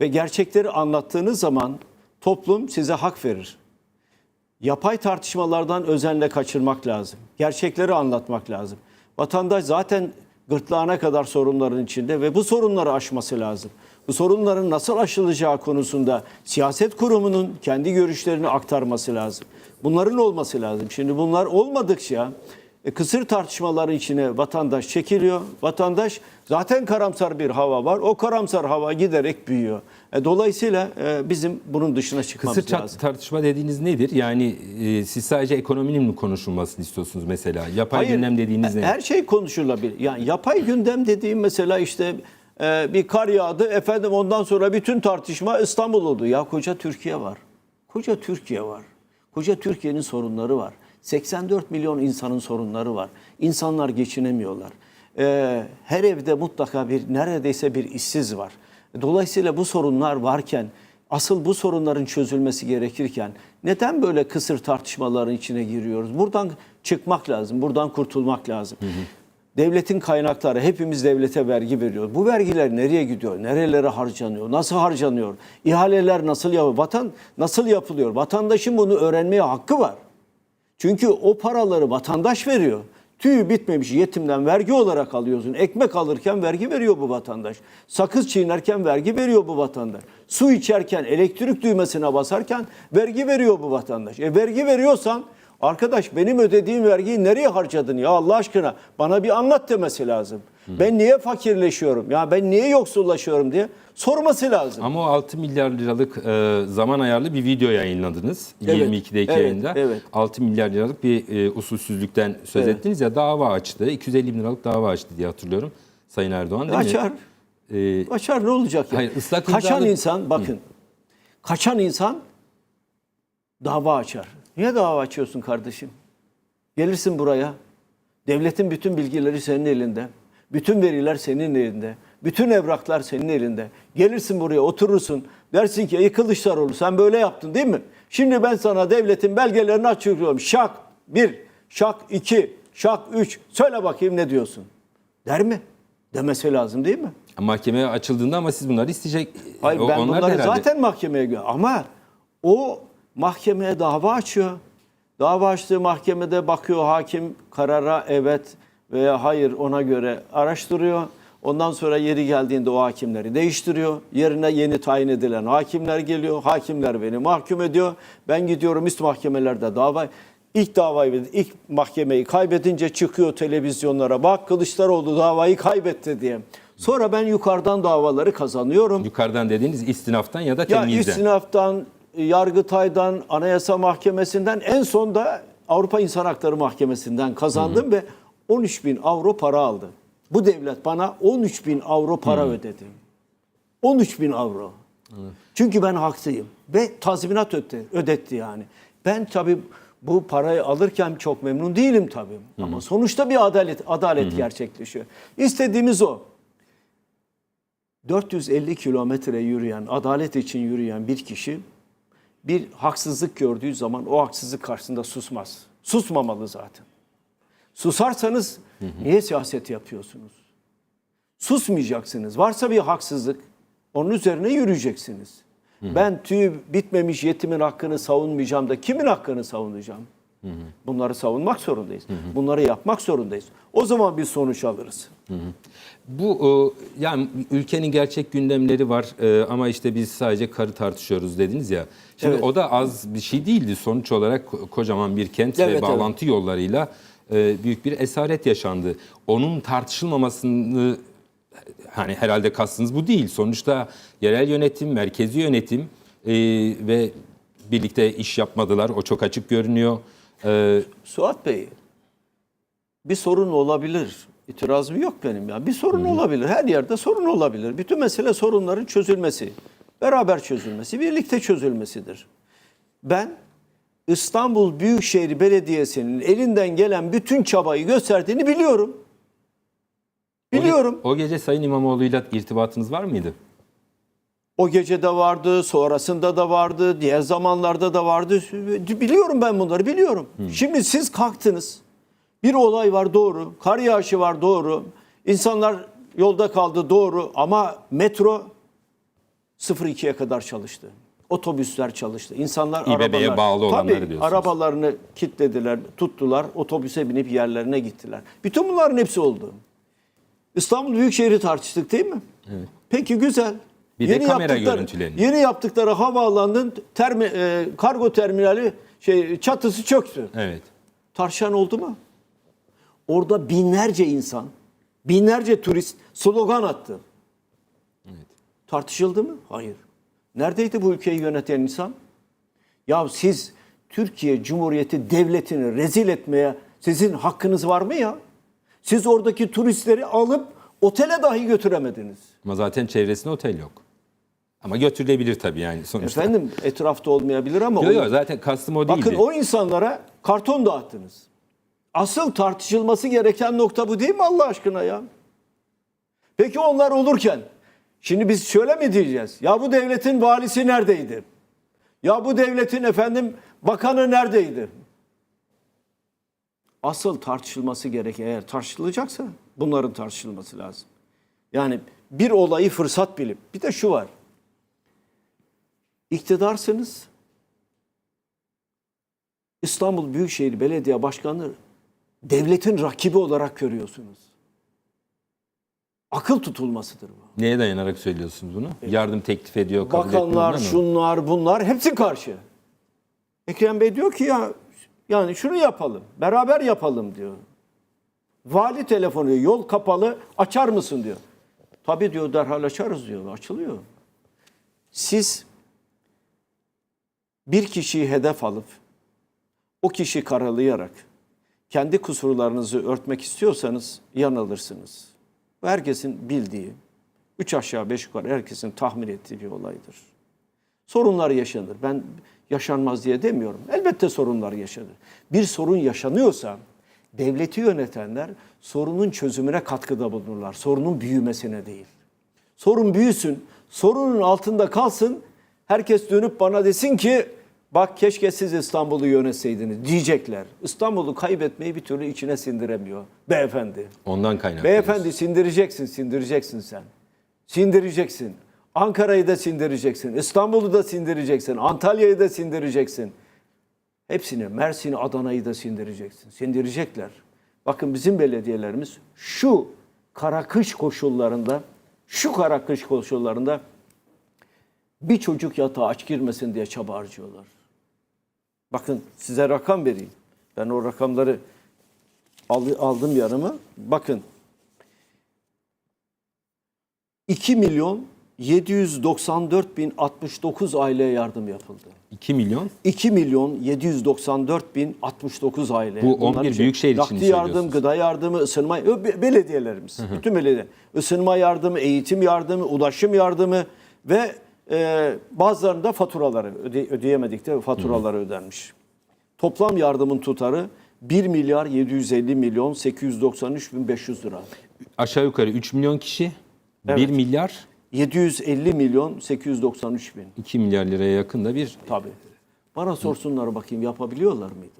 Ve gerçekleri anlattığınız zaman toplum size hak verir. Yapay tartışmalardan özenle kaçırmak lazım. Gerçekleri anlatmak lazım. Vatandaş zaten gırtlağına kadar sorunların içinde ve bu sorunları aşması lazım. Bu sorunların nasıl aşılacağı konusunda siyaset kurumunun kendi görüşlerini aktarması lazım. Bunların olması lazım. Şimdi bunlar olmadıkça e, kısır tartışmaların içine vatandaş çekiliyor. Vatandaş zaten karamsar bir hava var. O karamsar hava giderek büyüyor. E, dolayısıyla e, bizim bunun dışına çıkmamız Kısır lazım. tartışma dediğiniz nedir? Yani e, siz sadece ekonominin mi konuşulmasını istiyorsunuz mesela? Yapay Hayır, gündem dediğiniz ne? Her şey konuşulabilir. Yani yapay gündem dediğim mesela işte e, bir kar yağdı. Efendim ondan sonra bütün tartışma İstanbul oldu. Ya koca Türkiye var. Koca Türkiye var. Koca Türkiye'nin sorunları var. 84 milyon insanın sorunları var. İnsanlar geçinemiyorlar. E, her evde mutlaka bir neredeyse bir işsiz var. Dolayısıyla bu sorunlar varken asıl bu sorunların çözülmesi gerekirken neden böyle kısır tartışmaların içine giriyoruz? Buradan çıkmak lazım, buradan kurtulmak lazım. Devletin kaynakları, hepimiz devlete vergi veriyoruz. Bu vergiler nereye gidiyor? Nerelere harcanıyor? Nasıl harcanıyor? İhaleler nasıl yapılıyor? Vatan nasıl yapılıyor? Vatandaşın bunu öğrenmeye hakkı var. Çünkü o paraları vatandaş veriyor. Tüyü bitmemiş yetimden vergi olarak alıyorsun. Ekmek alırken vergi veriyor bu vatandaş. Sakız çiğnerken vergi veriyor bu vatandaş. Su içerken, elektrik düğmesine basarken vergi veriyor bu vatandaş. E vergi veriyorsan arkadaş benim ödediğim vergiyi nereye harcadın ya Allah aşkına bana bir anlat demesi lazım. Ben niye fakirleşiyorum ya ben niye yoksullaşıyorum diye sorması lazım. Ama o 6 milyar liralık e, zaman ayarlı bir video yayınladınız. Evet, 22'deki evet, yayında. evet. 6 milyar liralık bir e, usulsüzlükten söz Evet. ettiniz ya dava açtı. 250 bin liralık dava açtı diye hatırlıyorum. Sayın Erdoğan değil mi? Açar. E, Açar ne olacak ya? Hayır, ıslak kaçan imzalı- insan bakın. Kaçan insan dava açar. Niye dava açıyorsun kardeşim? Gelirsin buraya. Devletin bütün bilgileri senin elinde. Bütün veriler senin elinde. Bütün evraklar senin elinde. Gelirsin buraya oturursun. Dersin ki ey Kılıçdaroğlu sen böyle yaptın değil mi? Şimdi ben sana devletin belgelerini açıklıyorum. Şak 1, şak 2, şak 3. Söyle bakayım ne diyorsun? Der mi? Demesi lazım değil mi? mahkemeye açıldığında ama siz bunları isteyecek. Hayır ben onlar bunları herhalde- zaten mahkemeye gö- ama o mahkemeye dava açıyor. Dava açtığı mahkemede bakıyor hakim karara evet veya hayır ona göre araştırıyor. Ondan sonra yeri geldiğinde o hakimleri değiştiriyor. Yerine yeni tayin edilen hakimler geliyor. Hakimler beni mahkum ediyor. Ben gidiyorum üst mahkemelerde dava İlk davayı, ilk mahkemeyi kaybedince çıkıyor televizyonlara. Bak Kılıçdaroğlu davayı kaybetti diye. Sonra ben yukarıdan davaları kazanıyorum. Yukarıdan dediğiniz istinaftan ya da Ya temyizden. istinaftan, Yargıtay'dan, Anayasa Mahkemesi'nden en son da Avrupa İnsan Hakları Mahkemesi'nden kazandım ve 13 bin avro para aldı. Bu devlet bana 13 bin avro para ödedi. 13 bin avro. Çünkü ben haksıyım ve tazminat ödetti, ödetti yani. Ben tabii bu parayı alırken çok memnun değilim tabii. Ama sonuçta bir adalet adalet gerçekleşiyor. İstediğimiz o. 450 kilometre yürüyen, adalet için yürüyen bir kişi bir haksızlık gördüğü zaman o haksızlık karşısında susmaz. Susmamalı zaten. Susarsanız niye siyaset yapıyorsunuz? Susmayacaksınız. Varsa bir haksızlık onun üzerine yürüyeceksiniz. Ben tüy bitmemiş yetimin hakkını savunmayacağım da kimin hakkını savunacağım? Bunları savunmak zorundayız. Bunları yapmak zorundayız. O zaman bir sonuç alırız. Bu e, yani ülkenin gerçek gündemleri var e, ama işte biz sadece karı tartışıyoruz dediniz ya. Şimdi Evet. o da az bir şey değildi. Sonuç olarak ko- kocaman bir kent Evet, ve evet. bağlantı yollarıyla e, büyük bir esaret yaşandı. Onun tartışılmamasını hani herhalde kastınız bu değil. Sonuçta yerel yönetim, merkezi yönetim e, ve birlikte iş yapmadılar. O çok açık görünüyor. E, Suat Bey, bir sorun olabilir. İtirazım yok benim ya. Bir sorun olabilir. Her yerde sorun olabilir. Bütün mesele sorunların çözülmesi. Beraber çözülmesi, birlikte çözülmesidir. Ben İstanbul Büyükşehir Belediyesi'nin elinden gelen bütün çabayı gösterdiğini biliyorum. Biliyorum. O, gece Sayın İmamoğlu'yla irtibatınız var mıydı? O gece de vardı, sonrasında da vardı, diğer zamanlarda da vardı. Biliyorum ben bunları, biliyorum. Şimdi siz kalktınız. Bir olay var doğru, kar yağışı var doğru. İnsanlar yolda kaldı doğru ama metro 02'ye kadar çalıştı. Otobüsler çalıştı. İnsanlar İBB'ye arabalar, bağlı olanları Tabii, diyorsunuz. arabalarını kilitlediler, tuttular, otobüse binip yerlerine gittiler. Bütün bunların hepsi oldu. İstanbul Büyükşehir'i tartıştık değil mi? Peki güzel. Bir de kamera görüntülerini. Yeni yaptıkları havaalanının termi, e, kargo terminali şey çatısı çöktü. Evet. Tartışan oldu mu? Orada binlerce insan, binlerce turist slogan attı. Tartışıldı mı? Hayır. Neredeydi bu ülkeyi yöneten insan? Ya siz Türkiye Cumhuriyeti devletini rezil etmeye sizin hakkınız var mı ya? Siz oradaki turistleri alıp otele dahi götüremediniz. Ama zaten çevresinde otel yok. Ama götürülebilir tabii yani sonuçta. Efendim etrafta olmayabilir ama Yok yok zaten kastım o değildi. bakın o insanlara karton dağıttınız. Asıl tartışılması gereken nokta bu değil mi Allah aşkına ya? Peki onlar olurken şimdi biz şöyle mi diyeceğiz? Ya bu devletin valisi neredeydi? Ya bu devletin efendim bakanı neredeydi? Asıl tartışılması gereken eğer tartışılacaksa bunların tartışılması lazım. Yani bir olayı fırsat bilip bir de şu var. İktidarsınız. İstanbul Büyükşehir Belediye Başkanı devletin rakibi olarak görüyorsunuz. Akıl tutulmasıdır bu. Neye dayanarak söylüyorsunuz bunu? Yardım teklif ediyor, kabul. Bakanlar, şunlar, bunlar hepsi karşı. Ekrem Bey diyor ki ya yani şunu yapalım, beraber yapalım diyor. Vali telefonu yol kapalı açar mısın diyor. Tabii diyor derhal açarız diyor. Açılıyor. Siz bir kişiyi hedef alıp o kişi karalayarak kendi kusurlarınızı örtmek istiyorsanız yanılırsınız. Bu herkesin bildiği, üç aşağı beş yukarı herkesin tahmin ettiği bir olaydır. Sorunlar yaşanır. Ben yaşanmaz diye demiyorum. Elbette sorunlar yaşanır. Bir sorun yaşanıyorsa devleti yönetenler sorunun çözümüne katkıda bulunurlar. Sorunun büyümesine değil. Sorun büyüsün, sorunun altında kalsın. Herkes dönüp bana desin ki bak keşke siz İstanbul'u yönetseydiniz diyecekler. İstanbul'u kaybetmeyi bir türlü içine sindiremiyor beyefendi. Ondan kaynaklı. Beyefendi sindireceksin, sindireceksin sen. Sindireceksin. Ankara'yı da sindireceksin. İstanbul'u da sindireceksin. Antalya'yı da sindireceksin. Hepsini, Mersin'i, Adana'yı da sindireceksin. Sindirecekler. Bakın bizim belediyelerimiz şu kara kış koşullarında, şu kara kış koşullarında bir çocuk yatağa aç girmesin diye çaba harcıyorlar. Bakın size rakam vereyim. Ben o rakamları al- aldım yanıma. Bakın 2 milyon 794 bin 69 aileye yardım yapıldı. 2 milyon. 2 milyon 794 bin 69 aile. Bu Bunlar 11 şey, büyükşehir için nakdi yardım, gıda yardımı, ısınma, Ö, be- belediyelerimiz. Bütün belediye. Isınma yardımı, eğitim yardımı, ulaşım yardımı ve e, bazılarında faturaları öde, ödeyemedik de faturaları ödenmiş. Toplam yardımın tutarı 1 milyar 750 milyon 893 bin 500 lira. Aşağı yukarı 3 milyon kişi. 1 Evet. milyar 750 milyon 893 bin. 2 milyar liraya yakın da bir Tabii. Bana sorsunlar bakayım yapabiliyorlar mıydı?